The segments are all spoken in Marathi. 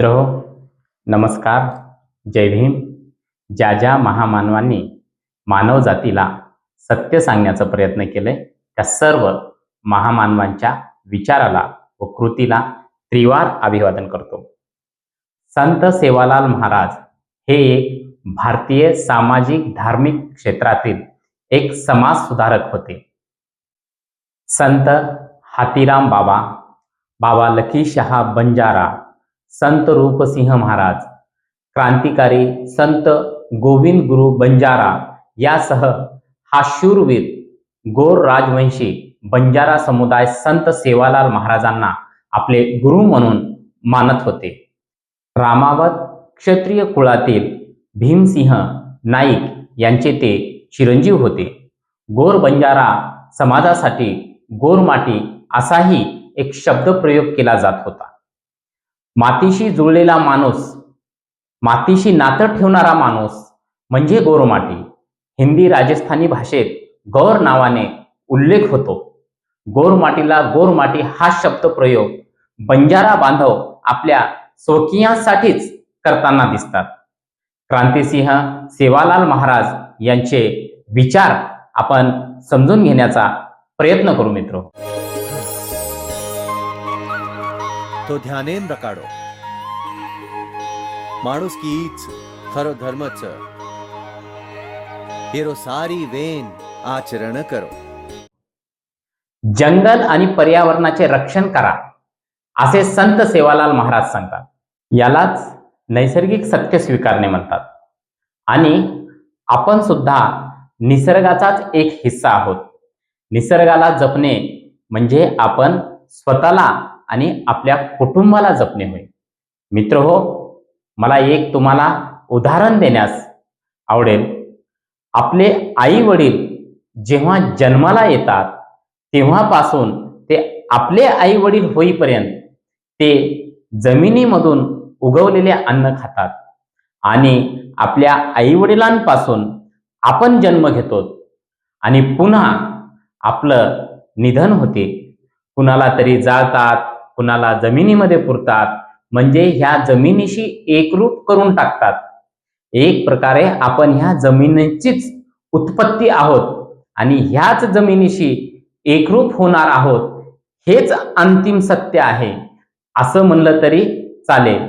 मित्र हो नमस्कार. जय भीम. ज्या ज्या महामानवांनी मानव जातीला सत्य सांगण्याचा प्रयत्न केले त्या सर्व महामानवांच्या विचाराला व कृतीला त्रिवार अभिवादन करतो. संत सेवालाल महाराज हे एक भारतीय सामाजिक धार्मिक क्षेत्रातील एक समाज सुधारक होते. संत हातीराम बाबा बाबा लखीशहा बंजारा संत रूपसिंह महाराज क्रांतिकारी संत गोविंद गुरु बंजारा यासह हा शूरवीर गोर राजवंशी बंजारा समुदाय संत सेवालाल महाराजांना आपले गुरु म्हणून मानत होते. रामावत क्षत्रिय कुळातील भीमसिंह नाईक यांचे ते चिरंजीव होते. गोर बंजारा समाजासाठी गोरमाटी असाही एक शब्दप्रयोग केला जात होता. मातीशी जुळलेला माणूस मातीशी नातं ठेवणारा माणूस म्हणजे गोरमाटी. हिंदी राजस्थानी भाषेत गौर नावाने उल्लेख होतो. गोरमाटीला गोरमाटी हा शब्द प्रयोग बंजारा बांधव आपल्या स्वकीयांसाठीच करताना दिसतात. क्रांतिसिंह सेवालाल महाराज यांचे विचार आपण समजून घेण्याचा प्रयत्न करू मित्र. तो ध्यानेंद्र काढो. माणूस कीच खरो धर्मच. हेरो सारी वेन आचरण करो. जंगल आणि पर्यावरणाचे रक्षण करा. असे संत सेवालाल महाराज सांगतात. यालाच नैसर्गिक सत्य स्वीकारणे म्हणतात. आणि आपण सुद्धा निसर्गाचाच एक हिस्सा आहोत. निसर्गाला जपणे म्हणजे आपण स्वतःला आणि आपल्या कुटुंबाला जपणे होय. मित्र हो मला एक तुम्हाला उदाहरण देण्यास आवडेल. आपले आई वडील जेव्हा जन्माला येतात तेव्हापासून ते आपले आई वडील होईपर्यंत ते जमिनीमधून उगवलेले अन्न खातात आणि आपल्या आई वडिलांपासून आपण जन्म घेतो आणि पुन्हा आपलं निधन होते. कुणाला तरी जाळतात कुणाला जमिनीमध्ये पुरतात म्हणजे ह्या जमिनीशी एकरूप करून टाकतात. एक प्रकारे आपण ह्या जमिनीचीच उत्पत्ती आहोत आणि ह्याच जमिनीशी एकरूप होणार आहोत हेच अंतिम सत्य आहे. असं म्हणलं तरी चालेल.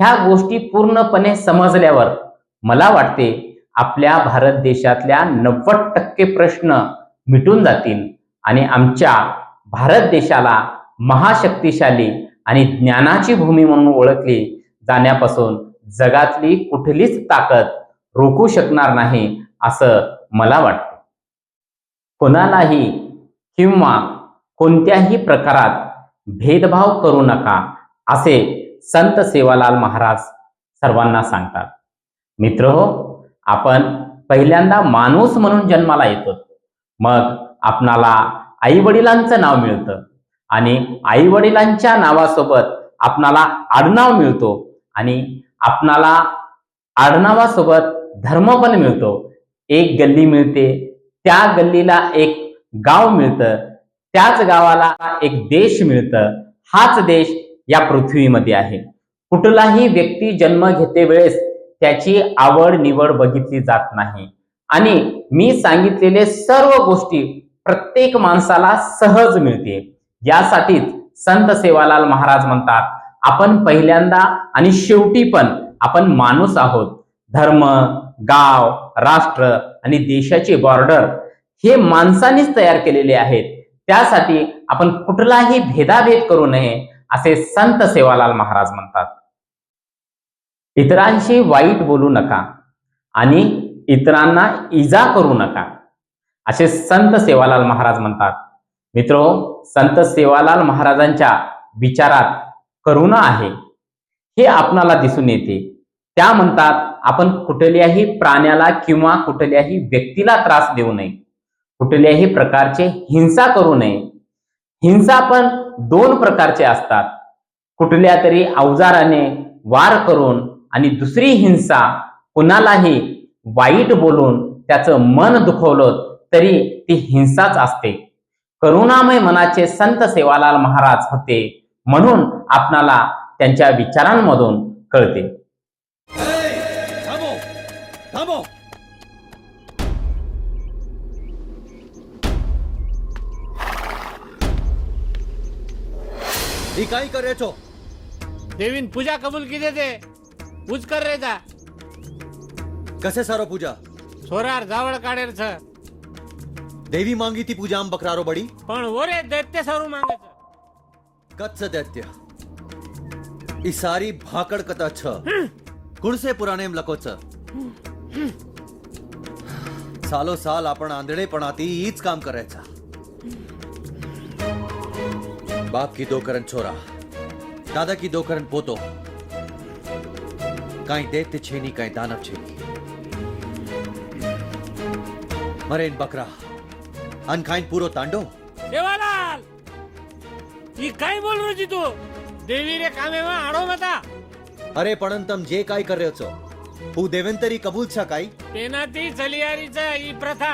ह्या गोष्टी पूर्णपणे समजल्यावर मला वाटते आपल्या भारत देशातल्या नव्वद टक्के प्रश्न मिटून जातील आणि आमच्या भारत देशाला महाशक्तिशाली आणि ज्ञानाची भूमी म्हणून ओळखली जाण्यापासून जगातली कुठलीच ताकद रोखू शकणार नाही असं मला वाटतं. कोणालाही किंवा कोणत्याही प्रकारात भेदभाव करू नका असे संत सेवालाल महाराज सर्वांना सांगतात. मित्र हो आपण पहिल्यांदा माणूस म्हणून जन्माला येतो. मग आपणाला आई वडिलांचं नाव मिळतं. आणि आई वडिलांच्या नावासोबत आपणाला आडनाव मिळतो आणि आपणाला आडनावासोबत धर्म पण मिळतो. एक गल्ली मिळते त्या गल्लीला एक गाव मिळतं त्याच गावाला एक देश मिळतं. हाच देश या पृथ्वीमध्ये आहे. कुठलाही व्यक्ती जन्म घेते वेळेस त्याची आवड निवड बघितली जात नाही. आणि मी सांगितलेले सर्व गोष्टी प्रत्येक माणसाला सहज मिळते. यासाठीच संत सेवालाल महाराज म्हणतात आपण पहिल्यांदा आणि शेवटी पण आपण माणूस आहोत. धर्म गाव राष्ट्र आणि देशाचे बॉर्डर हे माणसानेच तयार केलेले आहेत. त्यासाठी आपण कुठलाही भेदाभेद करू नये असे संत सेवालाल महाराज म्हणतात. इतरांशी वाईट बोलू नका आणि इतरांना इजा करू नका असे संत सेवालाल महाराज म्हणतात. मित्रो संत सेवालाल महाराजांच्या विचारात करुणा आहे. हे आपणाला दिसून येते. त्या म्हणतात आपण कुठल्याही प्राण्याला किंवा कुठल्याही व्यक्तीला त्रास देऊ नये. कुठल्याही प्रकारचे हिंसा करू नये. हिंसा पण दोन प्रकारचे असतात. कुठल्या तरी अवजाराने वार करून आणि दुसरी हिंसा कुणालाही वाईट बोलून त्याचं मन दुखवलं तरी ती हिंसाच असते. करुणामय मनाचे संत सेवालाल महाराज होते म्हणून आपणाला त्यांच्या विचारांमधून कळते. काय करायचो? देवीन पूजा कबूल की देते पूज कर रे जा. कसे सारो पूजा? छोरार जावळ काढेर छ देवी मांगी ती पूजा बकरारो बडी। पण ओरे दैत्य सारू मांगायचं कच्च दैत्य। ई सारी भाकड़ कथा छ। कुण से पुराणे छ। सालो साल आपण आंधळेपणाती हीच काम करायचा बाप की दो दोकरण छोरा दादा की दो दोकरण पोतो। काही दैत्य छेनी काही दानव छेनी। मरेन बकरा। अनखाइन पूरो तांडो देवालाल! ये काय बोल रहे जी तू? देवी ने कामे में आड़ो बता अरे पढ़न तम जे काई कर रहे हो तू देवेंतरी कबूल छा काय तेना ती चलियारी चा ये प्रथा.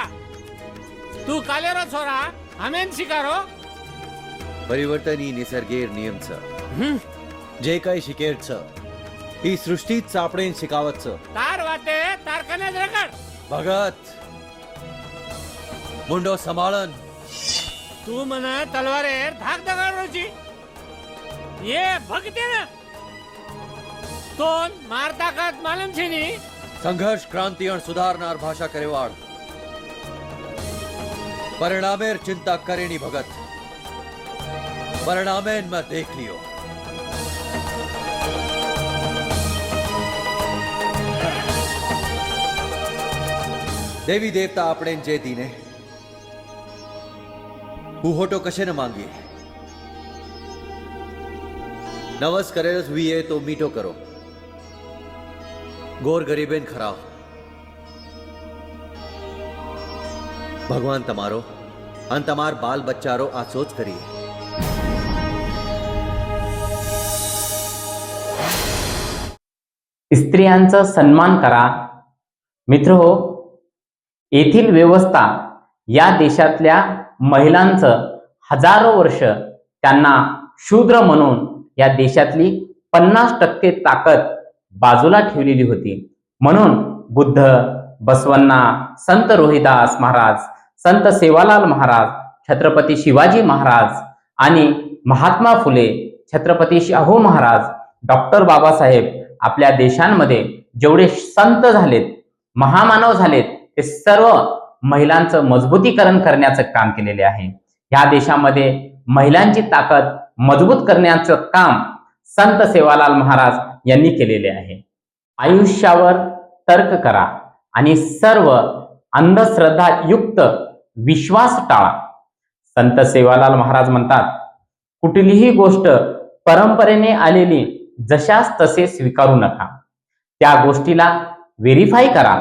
तू कालेरा छोरा? हमें शिकारो? परिवर्तन ही निसर्गेर नियम छ। जे काय शिकेर छ ही सृष्टि चापड़े शिकावत छ। तार वाते तार कने रगड़ भगत! મુંડો સંભાળન. તું મને તલવારે ધાક દગાડો છી. એ ભક્તિ ને તોન માર તાકાત માલમ છે ની? સંઘર્ષ ક્રાંતિ અને સુધારનાર ભાષા કરેવાળ. પરિણામેર ચિંતા કરેની ભગત. પરિણામે મેં દેખ લ્યો. દેવી દેવતા આપણે જે દીને હું હોટો કશે ન માંગીએ નવસ કરેલ હુઈએ તો મીઠો કરો ગોર ગરીબેન ખરાવ ભગવાન તમારો અને તમાર બાલ બચ્ચારો આ સોચ કરીએ स्त्रियांचा सन्मान करा मित्र हो येथील व्यवस्था या देशातल्या महिलांचं हजारो वर्ष त्यांना शूद्र म्हणून या देशातली पन्नास टक्के ताकद बाजूला ठेवलेली होती. म्हणून बुद्ध बसवन्ना संत रोहिदास महाराज संत सेवालाल महाराज छत्रपती शिवाजी महाराज आणि महात्मा फुले छत्रपती शाहू महाराज डॉक्टर बाबासाहेब आपल्या देशांमध्ये जेवढे संत झालेत महामानव झालेत ते सर्व महिलांचं मजबूतीकरण करण्याचं काम केलेले आहे. ह्या देशामध्ये महिलांची ताकद मजबूत करण्याचं काम संत सेवालाल महाराज यांनी केलेले आहे. आयुष्यावर तर्क करा आणि सर्व अंधश्रद्धा युक्त विश्वास टाळा. संत सेवालाल महाराज म्हणतात कुठलीही गोष्ट परंपरेने आलेली जशास तसे स्वीकारू नका. त्या गोष्टीला व्हेरीफाय करा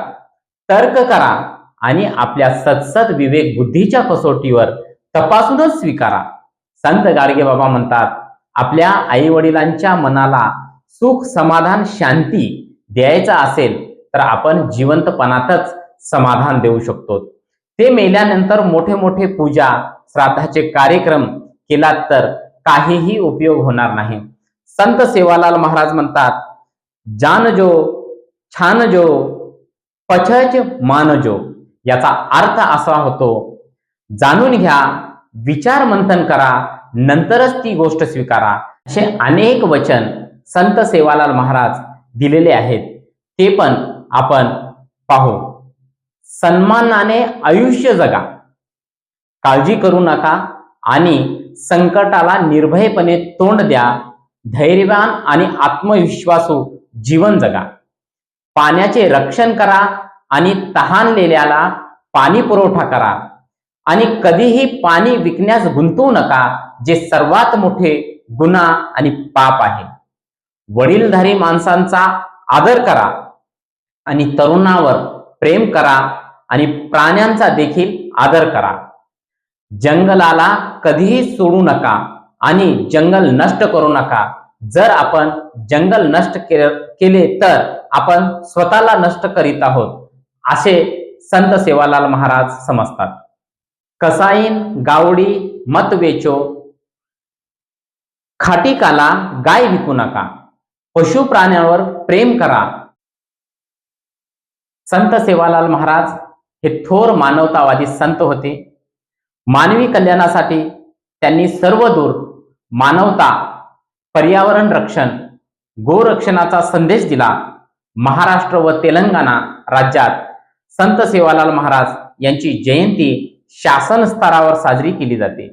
तर्क करा आणि आपल्या सत्सद विवेक बुद्धीच्या कसोटीवर तपासूनच स्वीकारा. संत गाडगे बाबा म्हणतात आपल्या आई वडिलांच्या मनाला सुख समाधान शांती द्यायचा असेल तर आपण जिवंतपणातच समाधान देऊ शकतो. ते मेल्यानंतर मोठे मोठे पूजा श्राद्धाचे कार्यक्रम केलात तर काहीही उपयोग होणार नाही. संत सेवालाल महाराज म्हणतात जान जो छान जो पचज मान जो याचा अर्थ असा होतो जाणून घ्या विचार मंथन करा नंतरच ती गोष्ट स्वीकारा. असे अनेक वचन संत सेवालाल महाराज दिलेले आहेत. ते पण आपण पाहू. सन्मानाने आयुष्य जगा. काळजी करू नका आणि संकटाला निर्भयपणे तोंड द्या. धैर्यवान आणि आत्मविश्वासू जीवन जगा. पाण्याचे रक्षण करा आणि तहानलेल्याला पाणी पुरवठा करा. आणि कधीही पाणी विकण्यास गुंतवू नका जे सर्वात मोठे गुन्हा आणि पाप आहे. वडीलधारी माणसांचा आदर करा आणि तरुणावर प्रेम करा आणि प्राण्यांचा देखील आदर करा. जंगलाला कधीही सोडू नका आणि जंगल नष्ट करू नका. जर आपण जंगल नष्ट के- केले तर आपण स्वतःला नष्ट करीत आहोत. असे संत सेवालाल महाराज समजतात. कसाईन गावडी मत वेचो खाटिकाला गाय विकू नका. पशु प्राण्यांवर प्रेम करा. संत सेवालाल महाराज हे थोर मानवतावादी संत होते. मानवी कल्याणासाठी त्यांनी सर्वदूर मानवता पर्यावरण रक्षण गोरक्षणाचा संदेश दिला. महाराष्ट्र व तेलंगणा राज्यात संत सेवालाल महाराज यांची जयंती शासन स्तरावर साजरी केली जाते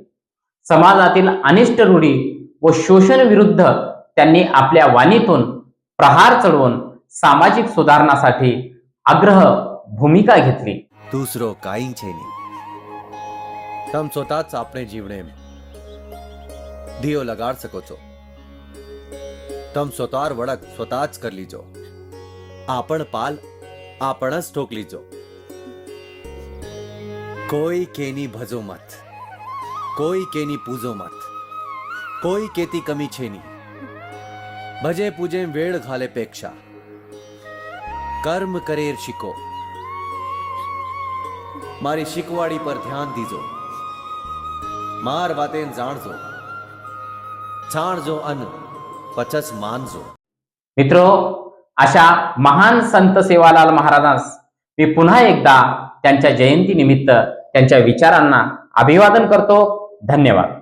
समाजातील अनिष्ट रूढी व शोषण विरुद्ध त्यांनी आपल्या वाणीतून प्रहार चढवून सामाजिक सुधारणासाठी आग्रह भूमिका घेतली દૂસરો કાંઈ છે નહીં તમ સ્વતાજ આપણે જીવને ધીયો લગાડ શકો છો તમ સ્વતાર વળક સ્વતા જ કરી લીજો આપણ પાલ આપણ જ ઠોક લીજો કોઈ કેની ભજો મત કોઈ કેની પૂજો મત કોઈ કેતી કમી છે ની ભજે પૂજે વેળ ઘાલે પેક્ષા કર્મ કરેર શીખો મારી શીખવાડી પર ધ્યાન દીજો માર વાતે જાણજો જાણજો અન પચસ માનજો मित्रो अशा महान संत सेवालाल महाराजांस मी पुन्हा एकदा त्यांच्या जयंती निमित्त त्यांच्या विचारांना अभिवादन करतो. धन्यवाद.